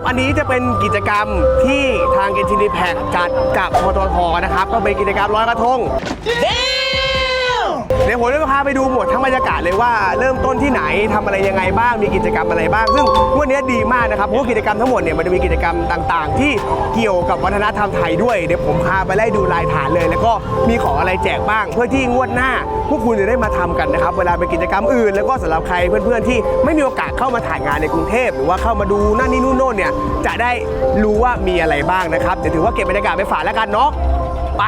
ับอันนี้จะเป็นกิจกรรมที่ทางเกนชินีแพกจัดกับพททนะครับ ก็เป็นกิจกรรมร้อยกระทง เดี๋ยวผมจะพาไปดูหมดทั้งบรรยากาศเลยว่าเริ่มต้นที่ไหนทำอะไรยังไงบ้าง มีกิจกรรมอะไรบ้าง ซึ่งวันนี้ดีมากนะครับเพราะว่ากิจกรรมทั้งหมดเนี่ยมันจะมีกิจกรรมต่างๆ ที่เกี่ยวกับวัฒนธรรมไทยด้วย เดี๋ยวผมพาไปไล่ดูรายฐานเลย แล้วก็มีของอะไรแจกบ้าง เพื่อที่งวดหน้า พวกคุณจะได้มาทำกันนะครับ เวลาเป็นกิจกรรมอื่น แล้วก็สำหรับใครเพื่อนๆ ที่ไม่มีโอกาสเข้ามาถ่ายงานในกรุงเทพ หรือว่าเข้ามาดูนั่นนี่นู่นโน่นเนี่ยจะได้รู้ว่ามีอะไรบ้างนะครับเดี๋ยวถือว่าเก็บบรรยากาศไปฝากแล้วกันเนาะไป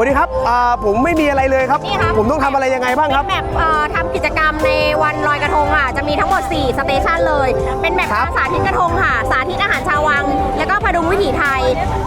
วัสดีครับอ่าผมไม่มีอะไรเลยครับ นี่ครับ ผมต้องทำอะไรยังไงบ้างครับ เป็นแบบเอ่อทำกิจกรรมในวันลอยกระทงค่ะ จะมีทั้งหมด 4 สเตชันเลย เป็นแบบครับสาธิตกระทงค่ะ สาธิตอาหารชาววัง แล้วก็พดุงวิถีไทย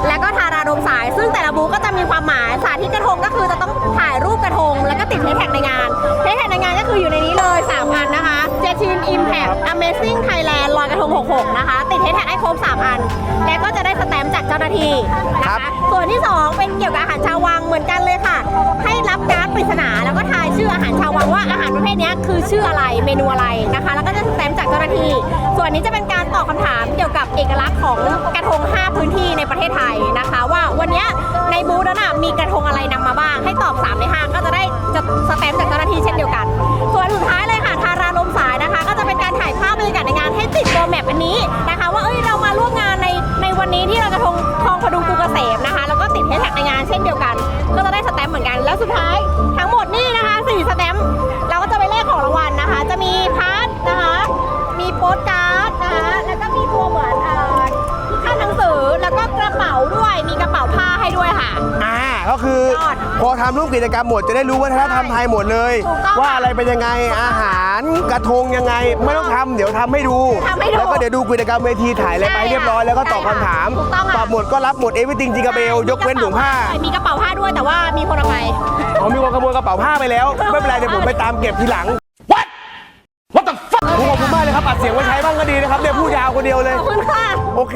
แล้วก็ทาราดมสาย ซึ่งแต่ละบูธก็จะมีความหมาย สาธิตกระทงก็คือจะต้องถ่ายรูปกระทง แล้วก็ติดเฮชแท็กในงานเฮชแท็กในงานก็คืออยู่ในนี้เลย3อันนะคะ เจชินอิมแพค Amazing Thailand ลอยกระทง 66นะคะ ติดเฮชแท็กให้ครบ3 อัน แล้วก็จะได้สแตมป์จากเจ้าหน้าที่นะครัคะบ ส่วนที่ 2 เป็นเกี่ยวกับอาหารชาววังเหมือนกันเลยค่ะ ให้รับการ์ดปริศนาแล้วก็ทายชื่ออาหารชาววังว่าอาหารประเภทเนี้ยคือชื่ออะไรเมนูอะไรนะคะ แล้วก็จะสแตมป์จากเจ้าหน้าที่ ส่วนนี้จะเป็นการตอบคำถามเกี่ยวกับเอกลักษณ์ของกระทง 5 พื้นที่ในประเทศไทยนะคะ ว่าวันเนี้ยในบูธนั้นนะมีกระทงอะไรนำมาบ้าง ให้ตอบ 3 ใน 5 ก็จะได้จะสแตมป์จากเจ้าหน้าที่เช่นเดียวกัน ส่วนสุดท้ายเลยค่ะทาราลมสายนะคะ ก็จะเป็นการถ่ายภาพบรรยากาศในงานให้ ติดโปรแมปอันนี้นะคะ ว่าเอ้ยเรามาร่วมงานในในวันนี้ที่เรากระทงคลองพดุงกรุงเกษมนะคะ แล้วก็ติดเฮชแท็กในงานเช่นเดียวกัน ก็จะได้สแตมป์เหมือนกัน แล้วสุดท้ายทั้งหมดนี่นะคะสี่สแตมป์เราก็จะไปแลกของรางวัลนะคะ จะมีพาร์ทนะคะ มีโปสการ์ดนะคะ แล้วก็มีตัวเหมือนเอ่อค่าหนังสือแล้วก็กระเป๋าด้วยมีกระเป๋าผ้าให้ด้วยค่ะ ก็คือสุดยอดพอทำรูปกิจกรรมหมดจะได้รู้วัฒนธรรมไทยหมดเลย ถูกต้องว่าอะไรเป็นยังไงอาหารกระทงยังไง ไม่ต้องทำเดี๋ยวทำให้ดู ทำให้ดูแล้วก็เดี๋ยวดูกิจกรรมเวทีถ่ายอะไรไปใช่เรียบร้อยแล้วก็ตอบใช่คำค่ะถามถูกต้องค่ะ ตอบหมดก็รับหมดเอวิติงจิกาเบลยกเว้นถุงผ้ามีกระเป๋าผ้าด้วยแต่ว่ามีคนเอาไปเขามีคนขโมยกระเป๋าผ้าไปแล้ว ไม่เป็นไรเดี๋ยวผมไปตามเก็บทีหลัง What What the fuck ผมขอบคุณมากเลยครับอัดเสียงไว้ใช้บ้างก็ดีนะครับเนี่ยพูดยาวคนเดียวเลย ขอบคุณค่ะ โอเค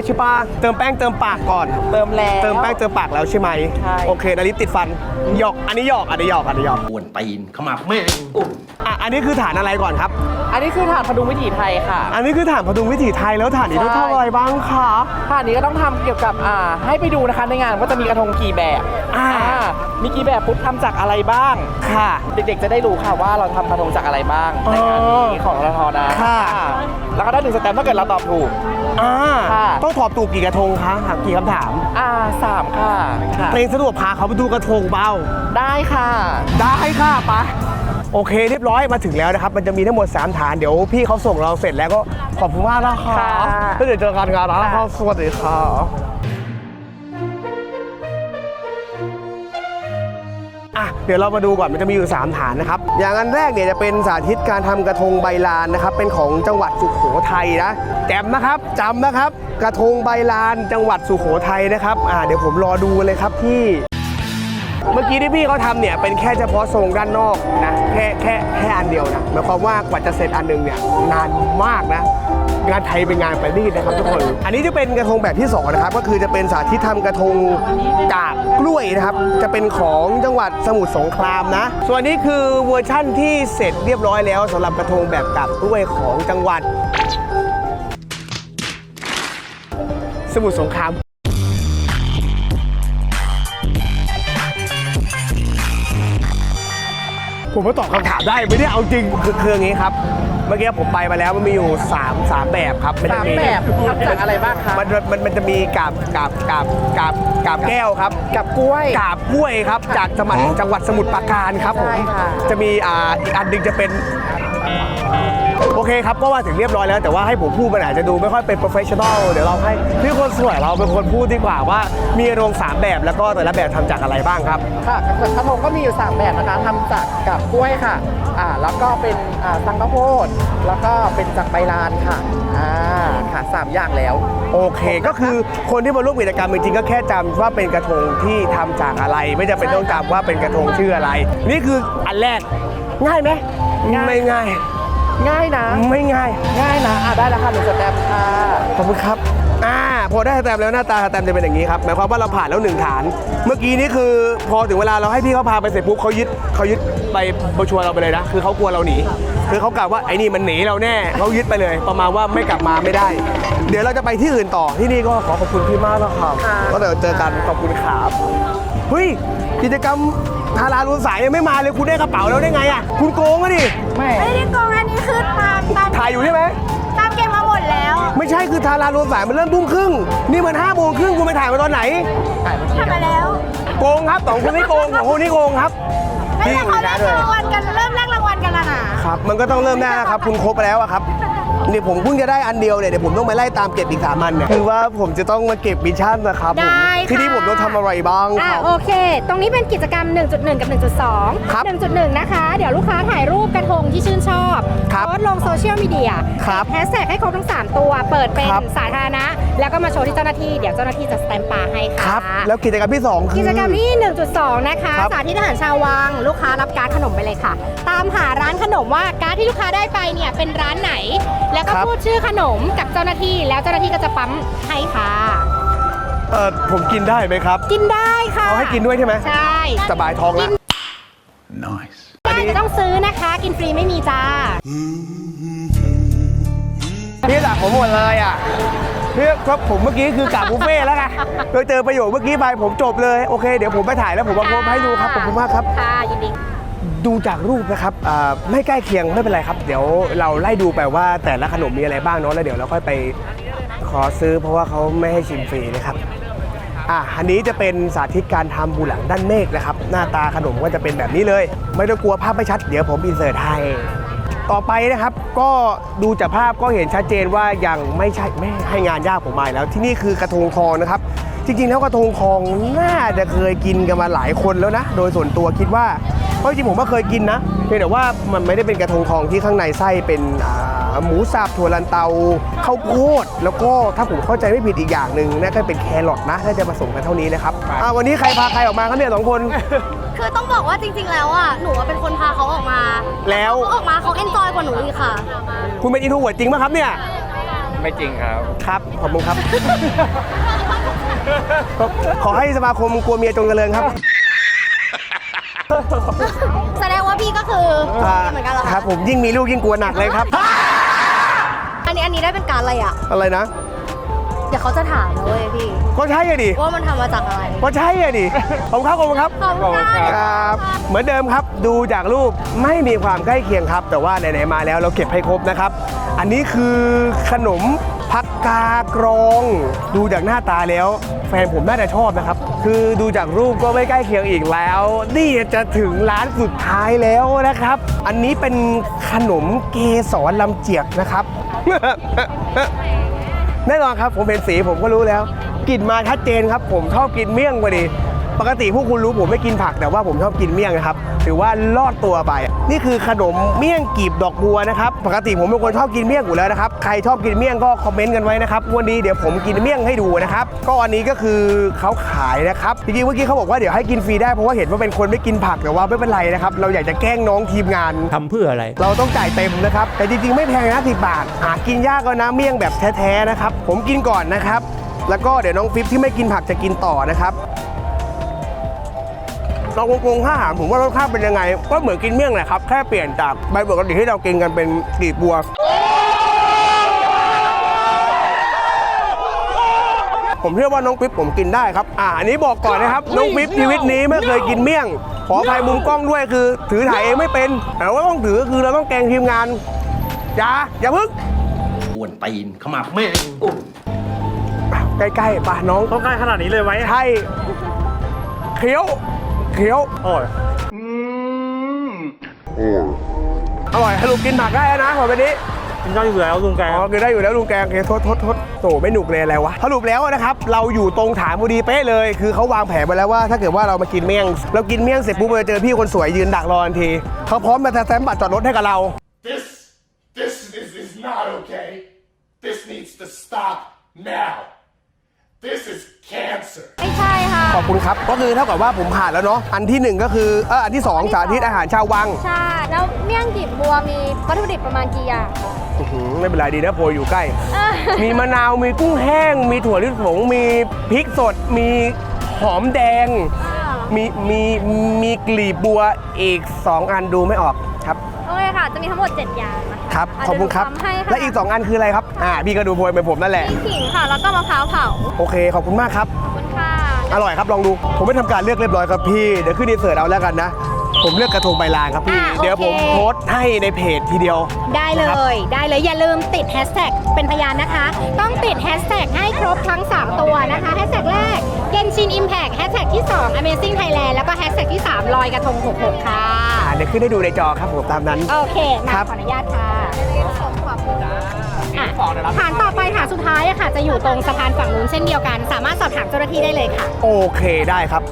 ร์ใช่ปะเติมแป้งเติมปากก่อน เติมแล้ว เติมแป้งเติมปากแล้วใช่ไหมใช่ โอเคนาริสติดฟันหยอกอันนี้หยอกอันนี้หยอกอันนี้หยอกกวนตีนขมับแม่งอะอันนี้คือฐานอะไรก่อนครับ อันนี้คือฐานพดุงวิถีไทยค่ะ อันนี้คือฐานพดุงวิถีไทยแล้วฐานนี้ต้องใช่ทำอะไรบ้างคะฐานนี้ก็ต้องทำเกี่ยวกับอ่าให้ไปดูนะคะในงานว่าจะมีกระทงกี่แบบอ่ามีกี่แบบปุ๊บทำจากอะไรบ้าง ค่ะ เด็กๆจะได้รู้ค่ะว่าเราทำกระทงจากอะไรบ้างในงานนี้ของรทนะค่ะ แล้วก็ได้หนึ่งสแตมป์ถ้าเกิดเราตอบถูก อ่าค่ะ ต้องตอบถูกกี่กระทงคะถามกี่คำถาม อ่าสามค่ะค่ะ เพลงสะดวกพาเขาไปดูกระทงเบาได้ค่ะ ได้ค่ะปะโอเคเรียบร้อยมาถึงแล้วนะครับ มันจะมีทั้งหมด 3 ฐานเดี๋ยวพี่เขาส่งเราเสร็จแล้วก็ขอบคุณมากนะคะค่ะ แล้วเดี๋ยวเจอกันงานนะครับสวัสดีค่ะ อะเดี๋ยวเรามาดูก่อนมันจะมีอยู่ 3 ฐานนะครับ อย่างอันแรกเนี่ยจะเป็นสาธิตการทำกระทงใบลานนะครับ เป็นของจังหวัดสุโขทัยนะแจมนะครับจำนะครับ กระทงใบลานจังหวัดสุโขทัยนะครับอ่าเดี๋ยวผมรอดูเลยครับพี่ เมื่อกี้ที่พี่เขาทำเนี่ยเป็นแค่เฉพาะทรงด้านนอกนะแค่แค่แค่อันเดียวนะหมายความว่ากว่าจะเสร็จอันหนึงเนี่ยนานมากนะ งานไทยเป็นงานประณีตนะครับทุกคน อันนี้จะเป็นกระทงแบบที่สองนะครับ ก็คือจะเป็นสาธิตทำกระทงกาบกล้วยนะครับ จะเป็นของจังหวัดสมุทรสงครามนะ ส่วนนี้คือเวอร์ชั่นที่เสร็จเรียบร้อยแล้วสำหรับกระทงแบบกาบกล้วยของจังหวัด สมุทรสงคราม ผมมาตอบคำถามได้ไม่ได้เอาจริงคือคืออย่างนี้ครับ เมื่อกี้ผมไปมาแล้วมันมีอยู่3 3แบบครับนจะสามแบบทำจากอะไรบ้างคะมันมันมันจะมีกาบกาบกาบกาบกาบแก้วครับ กับกล้วย กาบกล้วยครับ จากจังหวัดจังหวัดสมุทรปราการครับผมใช่ค่ะ จะมีอ่าอีกอันหนึงจะเป็นโอ เคครับ ก็ว่าถึงเรียบร้อยแล้วแต่ว่าให้ผมพูดมันอาจจะดูไม่ค่อยเป็นโปรเฟชชั่นอลเดี๋ยวเราให้พี่คนสวยเราเป็นคนพูดดีกว่าว่ามีโรงสามแบบแล้วก็แต่ละแบบทำจากอะไรบ้างครับ ค่ะกระทงก็มีอยู่ 3 แบบนะคะทำจากกับกล้วยค่ะอ่าแล้วก็เป็นอ่าสังข้าวโพดแล้วก็เป็นจากใบลานค่ะอ่าค่ะสามอย่างแล้ว โอเคก็คือคนที่มาร่วมกิจกรรมจริงๆก็แค่จำว่าเป็นกระทงที่ทำจากอะไร ไม่จำเป็นต้องจำว่าเป็นกระทงชื่ออะไร นี่คืออันแรกง่ายไหมง่ายไม่ง่าย ง่ายนะ ไม่ง่าย ง่ายนะอ่าได้แล้วค่ะหนึ่งสแตมป์ค่ะขอบคุณครับ อ่า พอได้สแตมป์แล้วหน้าตาสแตมป์จะเป็นอย่างนี้ครับ หมายความว่าเราผ่านแล้วหนึ่งฐาน เมื่อกี้นี้คือพอถึงเวลาเราให้พี่เขาพาไปเสร็จปุ๊บเขายึดเขายึดไปบชัวร์เราไปเลยนะ คือเขากลัวเราหนี คือเขากล่าวว่าไอ้นี่มันหนีเราแน่เขายึดไปเลย ประมาณว่าไม่กลับมาไม่ได้ เดี๋ยวเราจะไปที่อื่นต่อ ที่นี่ก็ขอขอบคุณพี่มากนะครับก็เดี๋ยวเจอกัน ขอบคุณครับ เฮ้ย กิจกรรมทารารุนสายยังไม่มาเลย คุณได้กระเป๋าแล้วได้ไงอะ คุณโกงอะดิ ไม่ ไม่ได้โกง คือทารารวมสายมันเริ่มทุ่มครึ่ง นี่มันห้าโมงครึ่งคุณไปถ่ายมาตอนไหนถ่ายเมื่อกี้ทำมาแล้วโกงครับสองคนนี้โกงสองคนนี้โกงครับ ไม่ใช่เขาแลกรางวัลกันเริ่มแลกรางวัลกันแล้วนะครับ มันก็ต้องเริ่มได้แล้วครับ คุณครบไปแล้วอะครับ เนี่ยผมเพิ่งจะได้อันเดียวเนี่ยเดี๋ยวผมต้องไปไล่ตามเก็บอีกสามอันเนี่ยคือว่าผมจะต้องมาเก็บมิชชั่นนะครับผมได้ค่ะ ทีนี้ผมต้องทำอะไรบ้างคอะรับ โอเค ตรงนี้เป็นกิจกรรม 1.1 กับ 1.2 ครับ1.1 นะคะ เดี๋ยวลูกค้าถ่ายรูปกระทงที่ชื่นชอบครับ โพสต์ลงโซเชียลมีเดียครับ แฮชแท็กให้ครบทั้ง 3 ตัว เปิดเป็นครับ สาธารณะ แล้วก็มาโชว์ที่เจ้าหน้าที่ เดี๋ยวเจ้าหน้าที่จะสแตมป์ปาให้คค่ะรับ แล้วกิจกรรมที่สองคือ กิจกรรมที่1.2 นะคะ ครับ สาธิตอาหารชาววัง ลูกค้ารับการดขนมไปเลยค่ะ ตามหาร้านขนมว่าการดที่ลูกค้าได้ไปเนี่ยเป็นร้านไหนแล้วก็พูดชื่อขนมกับเจ้าหน้าที่แล้วเจ้าหน้าที่ก็จะปั๊มให้ค่ะ เออผมกินได้ไหมครับ กินได้ค่ะเขาให้กินด้วยใช่ไหมใช่สบายท้องแล้ว Nice. ได้จะต้องซื้อนะคะ กินฟรีไม่มีจ้า พี่ด่าผมหมดเลยอะเพื่อครับผมเมื่อกี้คือกาบุฟเฟ่ต์แล้วไงโดยเจอประโยคเมื่อกี้ไปผมจบเลย โอเค เดี๋ยวผมไปถ่ายแล้วผมมาโพสต์ให้ดูครับ ขอบคุณมากครับ ค่ะยินดี ดูจากรูปนะครับไม่ใกล้เคียงไม่เป็นไรครับ เดี๋ยวเราไล่ดูไปว่าแต่ละขนมมีอะไรบ้างเนาะแล้วเดี๋ยวเราค่อยไปขอซื้อเพราะว่าเขาไม่ให้ชิมฟรีนะครับอะอันนี้จะเป็นสาธิตการทำบุหลังด้านเมฆนะครับ หน้าตาขนมก็จะเป็นแบบนี้เลย ไม่ต้องกลัวภาพไม่ชัด เดี๋ยวผมอินเสิร์ตให้ต่อไปนะครับก็ดูจากภาพก็เห็นชัดเจนว่ายังไม่ใช่ไม่ให้งานยากผมมาแล้ว ที่นี่คือกระทงทองนะครับ จริงๆแล้วกระทงทองน่าจะเคยกินกันมาหลายคนแล้วนะ โดยส่วนตัวคิดว่า ราะจริงๆผมก็เคยกินนะเพียงแต่ว่ามันไม่ได้เป็นกระทงทองที่ข้างในไส้เป็นอ่าหมูสับถั่วลันเตาข้าวโพดแล้วก็ถ้าผมเข้าใจไม่ผิดอีกอย่างหนึ่งน่าจะเป็นแครอทนะน่าจะผสมกันเท่านี้นะครับอ่าวันนี้ใครพาใครออกมาครับเนี่ยสองคน คือต้องบอกว่าจริง ๆ แล้วอะหนูอะเป็นคนพาเขาออกมา แล้วเขาออกมาเขาเอนจอยกว่าหนูอีกค่ะ คุณเป็นอินโทรเวิร์ดจริงป่ะครับเนี่ยไม่จริงครับครับขอบคุณครับ ขอให้สมาคมกลัวเมียจงเจริญครับ แสดงว่าพี่ก็คือเหมือนกันเหรอคคะรับผมยิ่งมีลูกยิ่งกลัวหนักเลยครับ อันนี้อันนี้ได้เป็นการอะไรอะ อะไรนะ เดี๋ยวเขาจะถามนะเว้ยพี่ ก็ใช่อะดิว่ามันทำมาจากอะไร ก็ใช่อะดิขอบคุณครับ ขอบคุณครับขอบคุณค่ะครับเหมือนเดิมครับดูจากรูปไม่มีความใกล้เคียงครับ แต่ว่าไหนๆมาแล้วเราเก็บให้ครบนะครับ อันนี้คือขนมพั กากรอง ดูจากหน้าตาแล้ว แฟนผมน่าจะชอบนะครับ คือดูจากรูปก็ไม่ใกล้เคียงอีกแล้ว นี่จะถึงร้านสุดท้ายแล้วนะครับ อันนี้เป็นขนมเกสรลำเจียกนะครับ แน่นอนครับผมเห็นสีผมก็รู้แล้วกลิ่นมาชัดเจนครับ ผมชอบกินเมี่ยงพอดี ปกติพวกคุณรู้ผมไม่กินผักแต่ว่าผมชอบกินเมี่ยงนะครับถือว่าลอดตัวไป นี่คือขนมเมี่ยงกีบดอกบัวนะครับ ปกติผมเป็นคนชอบกินเมี่ยงอยู่แล้วนะครับ ใครชอบกินเมี่ยงก็คอมเมนต์กันไว้นะครับ วันนี้เดี๋ยวผมกินเมี่ยงให้ดูนะครับ ก็อันนี้ก็คือเขาขายนะครับ จริงๆเมื่อกี้เขาบอกว่าเดี๋ยวให้กินฟรีได้เพราะว่าเห็นว่าเป็นคนไม่กินผักแต่ว่าไม่เป็นไรนะครับ เราอยากจะแกล้งน้องทีมงาน ทำเพื่ออะไร เราต้องจ่ายเต็มนะครับ แต่จริงๆ ไม่แพงนะสิบาท หากินยากก็นะเมี่ยงแบบแท้ๆนะครับ ผมกินก่อนนะครับ แล้วก็เดี๋ยวน้องฟิปที่ไม่กินผักจะกินต่อนะครับ เราคงๆถ้าถามผมว่ารสชาติเป็นยังไง ก็เหมือนกินเมี่ยงแหละครับ แค่เปลี่ยนจากใบปกติที่เรากินกันเป็นกลีบบัว ผมเชื่อว่าน้องปิ๊บผมกินได้ครับ อ่าอันนี้บอกก่อนนะครับ น้องปิ๊บชีวิตนี้ไม่เคยกินเมี่ยง ขออภัยมุมกล้องด้วยคือ ถือถ่ายเองไม่เป็น แต่ว่าต้องถือคือเราต้องแกล้งทีมงานอย่าอย่าพึ่งอ้วนตีนเข้ามาแม่งใกล้ๆป่ะน้องต้องใกล้ขนาดนี้เลยไหมใช่เคี้ยว เคี้ยวโอ้ยอร่อยสรุปกินผักได้แล้วนะขอไปนี้กินข้าวอยู่แล้วลุงแกอ๋อคือได้อยู่แล้วลุงแกงโอเคโทษโทษโทษโตไม่หนุกเลยอะไรวะสรุปแล้วนะครับ เราอยู่ตรงฐานพอดีเป๊ะเลย คือเขาวางแผนไปแล้วว่าถ้าเกิดว่าเรามากินเมี่ยง เรากินเมี่ยงเสร็จปุ๊บเราจะเจอพี่คนสวยยืนดักรอทันทีเขาพร้อมมาแซมบัตรจอดรถให้กับเรา This, this is, is not okay. This needs to stop now. This is cancer. ไม่ใช่ค่ะ ขอบคุณครับ ก็คือเท่ากับว่าผมผ่านแล้วเนาะ อันที่หนึ่งก็คือเอออันที่สองสาธิตอาหารชาววังใช่ แล้วเมี่ยงกีบบัวมีวัตถุดิบประมาณกี่อย่างอื้อหือไม่เป็นไรดีนะโพยอยู่ใกล้มีมะนาว มีกุ้งแห้ง มีถั่วลิสง มีพริกสด มีหอมแดง มีมีมีกลีบบัวอีก 2 อันดูไม่ออกครับ โอเคค่ะ จะมีทั้งหมด 7 อย่างนะ คะครับะขอบคุณครับ เดี๋ยวหนูทำให้ค่ะ และอีก 2 อันคืออะไรครับ อ่าพี่ก็ดูโพยเหมือนผมนั่นแหละ มีขิงค่ะ แล้วก็มะพร้าวเผาโอเค ขอบคุณมากครับ ขอบคุณค่ะ อร่อยครับ ลองดู ผมไม่ทำการเลือกเรียบร้อยครับพี่ เดี๋ยวขึ้นดีเสิร์ตเอาแล้วกันนะ ผมเลือกกระทงใบลานครับพี่ อ่าโอเค เดี๋ยวผมโพสต์ให้ในเพจทีเดียว ได้เลยได้เลยอย่าลืมติดแฮชแท็กเป็นพยานนะคะ ต้องติดแฮชแท็กให้ครบทั้ง 3 ตัวนะคะแฮชแท็กแรกเกนชินอิมแพกแฮชแท็กที่ 2 Amazing Thailand แล้วก็แฮชแท็กที่ 3 ลอยกระทง 66 ค่ะ อ่าเดี๋ยวขึ้นให้ดูในจอครับผมตามนั้น โอเคมาครับ ขออนุญาตค่ะอะฐานต่อไปฐานสุดท้ายอะค่ะ จะอยู่ตรงสะพานฝั่งนู้นเช่นเดียวกัน สามารถสอบถามเจ้าหน้าที่ได้เลยค่ะ โอเคได้ครับ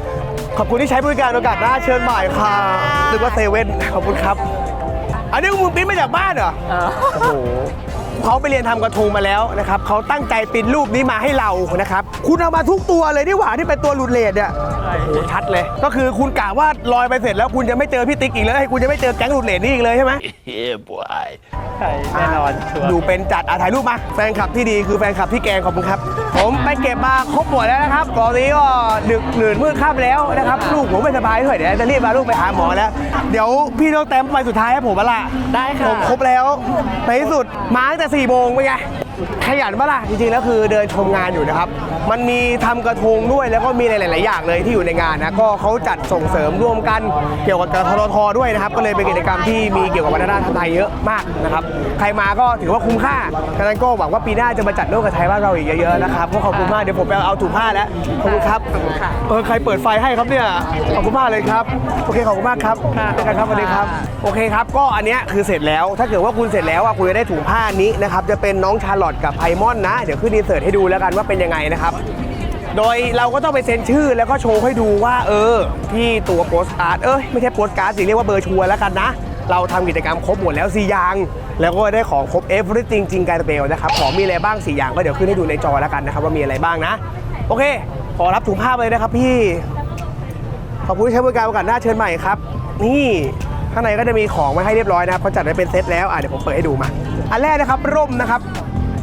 ขอบคุณที่ใช้บริการโอกาสหน้าเชิญใหม่ค่ะนึกว่าเซเว่นขอบคุณครับ อันนี้มึงปริ้นมาจากบ้านเหรอโอ้โหเขาไปเรียนทำกระทงมาแล้วนะครับเขาตั้งใจปริ้นรูปนี้มาให้เรานะครับ คุณเอามาทุกตัวเลยนี่หว่าที่เป็นตัวหลุดเลทเนี่ยโอ้โหชัดเลย ก็คือคุณกะว่าลอยไปเสร็จแล้วคุณจะไม่เจอพี่ติ๊กอีกเลยคุณจะไม่เจอแก๊งหลุดเลทนี่อีกเลยใช่ไหม Yeah, boy. ใช่แน่นอนชัวร์ดูเป็นจัดอาถ่ายรูปมาแฟนคลับที่ดีคือแฟนคลับที่แกงขอบคุณครับ ผมไปเก็บมาครบหมดแล้วนะครับตอนนี้ก็ดึกหนื่นมืดค่ำแล้วนะครับ ลูกผมไม่สบายด้วยเดี๋ยวจะรีบมาลูกไปหาหมอแล้ว เดี๋ยวพี่ต้องแต้มไปสุดท้ายให้ผมมาละได้ค่ะผมครบแล้วในที่สุดมาตั้งแต่4ี่โมงเป็นไง ขยันปะล่ะจริงๆแล้วคือเดินชมงานอยู่นะครับ มันมีทำกระทงด้วยแล้วก็มีหลาย ๆ อย่างเลยที่อยู่ในงานนะก็เขาจัดส่งเสริมร่วมกันเกี่ยวกับกทททด้วยนะครับ ก็เลยเป็นกิจกรรมที่มีเกี่ยวกับวัฒนธรรมไทยเยอะมากนะครับ ใครมาก็ถือว่าคุ้มค่าดังนั้นก็หวังว่าปีหน้าจะมาจัดร่วมกับไทยบ้านเราอีกเยอะ ๆ นะครับก็ขอบคุณมากเดี๋ยวผมไปเอาถุงผ้าแล้วขอบคุณครับเออใครเปิดไฟให้ครับเนี่ยขอบคุณมากเลยครับโอเคขอบคุณมากครับเจอกันครับสวัสดีครับโอเคครับ ก็อันเนี้ยคือเสร็จแล้ว ถ้าเกิดว่าคุณเสร็จแล้วอะคุณจะได้ถุงผ้านี้นะครับจะเป็นน้องชาร์ลอตกับไพมอนนะ เดี๋ยวขึ้นดีเสิร์ตให้ดูแล้วกันว่าเป็นยังไงนะครับ โดยเราก็ต้องไปเซ็นชื่อแล้วก็โชว์ให้ดูว่าเออ ที่ตัวโปสการ์ดเอ้ยไม่ใช่โปสการ์ดสิเรียกว่าเบอร์ชัวร์แล้วกันนะ เราทำกิจกรรมครบหมดแล้วสี่อย่าง แล้วก็ได้ของครบ everything จริงการเบลนะครับของมีอะไรบ้างสี่อย่างก็เดี๋ยวขึ้นให้ดูในจอแล้วกันนะครับว่ามีอะไรบ้างนะ โอเค ขอรับถุงผ้าไปเลยนะครับพี่ขอบคุณที่ใช้บริการโอกาสหน้าเชิญใหม่ครับ นี่ข้างในก็จะมีของไว้ให้เรียบร้อยนะครับเขาจัดไว้เป็นเซตแล้วอะเดี๋ยวผมเปิดให้ดูมา อันแรกนะครับร่มนะครับ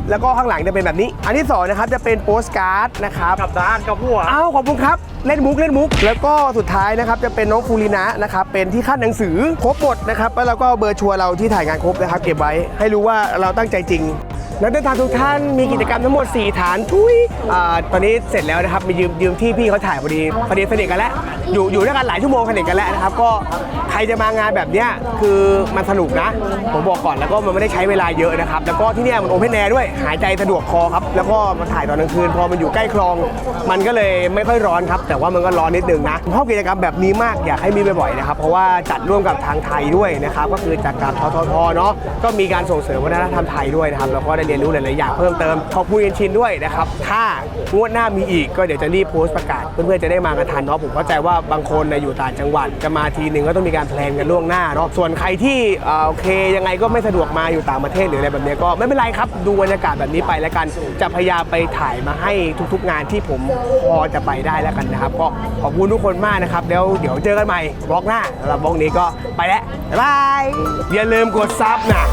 แล้วก็ข้างหลังจะเป็นแบบนี้ อันที่สองนะครับจะเป็นโปสการ์ดนะครับกลับด้านกับหัวอ้าวขอบคุณครับเล่นมุกเล่นมุก แล้วก็สุดท้ายนะครับจะเป็นน้องฟูรินะนะครับเป็นที่ขั้นหนังสือครบหมดนะครับแล้วเราก็เบอร์ชัวร์เราที่ถ่ายงานครบนะครับเก็บไว้ให้รู้ว่าเราตั้งใจจริงนักเดินทางทุกท่านมีกิจกรรมทั้งหมด 4 ฐานทุยอ่าตอนนี้เสร็จแล้วนะครับมียืมยืมที่พี่เขาถ่ายพอดีพอดีสนิทกันแล้ว อยู่อยู่ด้วยกันหลายชั่วโมงสนิทกันแล้วนะครับก็ใครจะมางานแบบเนี้ยคือมันสนุกนะ ผมบอกก่อนแล้วก็มันไม่ได้ใช้เวลาเยอะนะครับ แล้วก็ที่เนี่ยมันโอเพนแอร์ด้วยหายใจสะดวกคอครับ แล้วก็มาถ่ายตอนกลางคืน พอมันอยู่ใกล้คลอง มันก็เลยไม่ค่อยร้อนครับ แต่ว่ามันก็ร้อนนิดนึงนะผมชอบกิจกรรมแบบนี้มากอยากให้มีบ่อยๆนะครับ เพราะว่าจัดร่วมกับทางไทยด้วยนะครับ ก็คือจัดกับทททเนาะ ก็มีการส่งเสริมวัฒนธรรมไทยด้วยนะครับ แล้วก็ได้เรียนรู้หลายๆอย่างเพิ่มเติม ขอบคุณเยนชินด้วยนะครับ ถ้างวดหน้ามีอีกก็เดี๋ยวจะรีบโพสต์ประกาศ เพื่อนๆจะได้มากันทันเนาะ ผมเข้าใจว่าบางคนนะอยู่ต่างจังหวัดจะมาทีหนึ่งก็ต้องมีการแพลนกันล่วงหน้าเนาะ ส่วนใครที่โอเคยังไงก็ไม่สะดวกมาอยู่ต่างประเทศหรืออะไรแบบนี้ก็ไม่เป็นไรครับดูบรรยากาศากาศแบบนี้ไปแล้วกัน จะพยายามไปถ่ายมาให้ทุกๆ งานที่ผมพอจะไปได้แล้วกันนะครับ ก็ขอบคุณทุกคนมากนะครับแล้วเดี๋ยวเจอกันใหม่บล็อกหน้าสำหรับบล็อกนี้ก็ไปแล้วบ๊ายบายอย่าลืมกดซับนะ